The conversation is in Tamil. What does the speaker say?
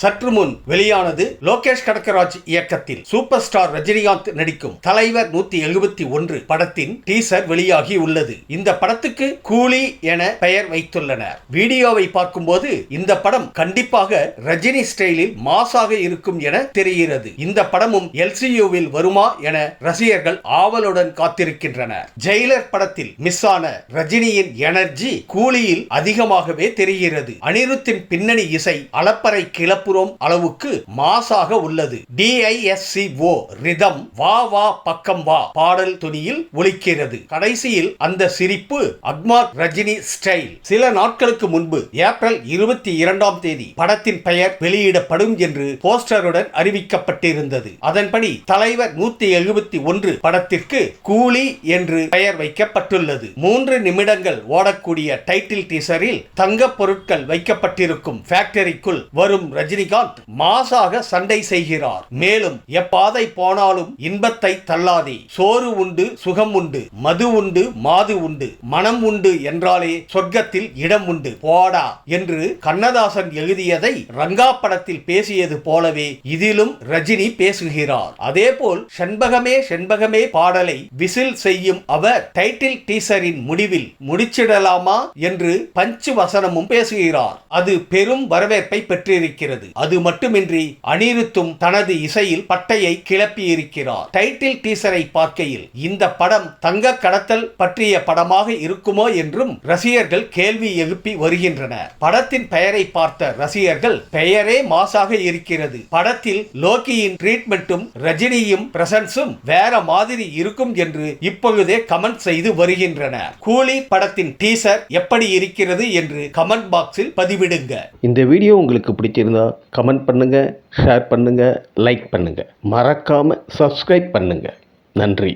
சற்று முன் வெளியானது லோகேஷ் கடக்கராஜ் இயக்கத்தில் சூப்பர் ஸ்டார் ரஜினிகாந்த் நடிக்கும் தலைவர் நூத்தி எழுபத்தி ஒன்று படத்தின் டீசர் வெளியாகி உள்ளது. இந்த படத்துக்கு கூலி என பெயர் வைத்துள்ளனர். வீடியோவை பார்க்கும்போது இந்த படம் கண்டிப்பாக ரஜினி ஸ்டைலில் மாசாக இருக்கும் என தெரிகிறது. இந்த படமும் எல்சியூவில் வருமா என ரசிகர்கள் ஆவலுடன் காத்திருக்கின்றனர். ஜெயிலர் படத்தில் மிஸ் ஆன ரஜினியின் எனர்ஜி கூலியில் அதிகமாகவே தெரிகிறது. அனிருத்தின் பின்னணி இசை அளப்பறை கிளப்பு கிளப்புறோம் அளவுக்கு மாசாக உள்ளது. டிஐஎஸ்சிஓ ரிதம் வா வா பக்கம் வா பாடல் துணியில் ஒலிக்கிறது. கடைசியில் அந்த சிரிப்பு அக்மார் ரஜினி ஸ்டைல். சில நாட்களுக்கு முன்பு ஏப்ரல் இருபத்தி இரண்டாம் தேதி படத்தின் பெயர் வெளியிடப்படும் என்று போஸ்டருடன் அறிவிக்கப்பட்டிருந்தது. அதன்படி தலைவர் நூத்தி எழுபத்தி ஒன்று படத்திற்கு கூலி என்று பெயர் வைக்கப்பட்டுள்ளது. மூன்று நிமிடங்கள் ஓடக்கூடிய டைட்டில் டீசரில் தங்க பொருட்கள் வைக்கப்பட்டிருக்கும் ஃபேக்டரிக்குள் வரும் ரஜினி ரஜினிகாந்த் மாசாக சண்டை செய்கிறார். மேலும் எப்பாதை போனாலும் இன்பத்தை தள்ளாதே. சோறு உண்டு சுகம் உண்டு மது உண்டு மாது உண்டு மனம் உண்டு என்றாலே சொர்க்கத்தில் இடம் உண்டு. போடா என்று கண்ணதாசன் எழுதியதை ரங்கா படத்தில் பேசியது போலவே இதிலும் ரஜினி பேசுகிறார். அதேபோல் செண்பகமே செண்பகமே பாடலை விசில் செய்யும் அவர் டைட்டில் டீசரின் முடிவில் முடிச்சிடலாமா என்று பஞ்சு வசனமும் பேசுகிறார். அது பெரும் வரவேற்பை பெற்றிருக்கிறது. அது மட்டுமின்றி அனிருத்தும் தனது இசையில் பட்டையை கிளப்பியிருக்கிறார். டைட்டில் டீசரை பார்க்கையில் இந்த படம் தங்க கடத்தல் பற்றிய படமாக இருக்குமோ என்றும் ரசிகர்கள் கேள்வி எழுப்பி வருகின்றனர். படத்தின் பெயரை பார்த்த ரசிகர்கள் பெயரே மாசாக இருக்கிறது. படத்தில் லோக்கியின் ட்ரீட்மெண்ட்டும் ரஜினியும் பிரசன்ஸும் வேற மாதிரி இருக்கும் என்று இப்பொழுதே கமெண்ட் செய்து வருகின்றனர். கூலி படத்தின் டீசர் எப்படி இருக்கிறது என்று கமெண்ட் பாக்ஸில் பதிவிடுங்க. இந்த வீடியோ உங்களுக்கு பிடிச்சிருந்தா கமெண்ட் பண்ணுங்கள் ஷேர் பண்ணுங்கள் லைக் பண்ணுங்கள் மறக்காமல் சப்ஸ்கிரைப் பண்ணுங்கள் நன்றி.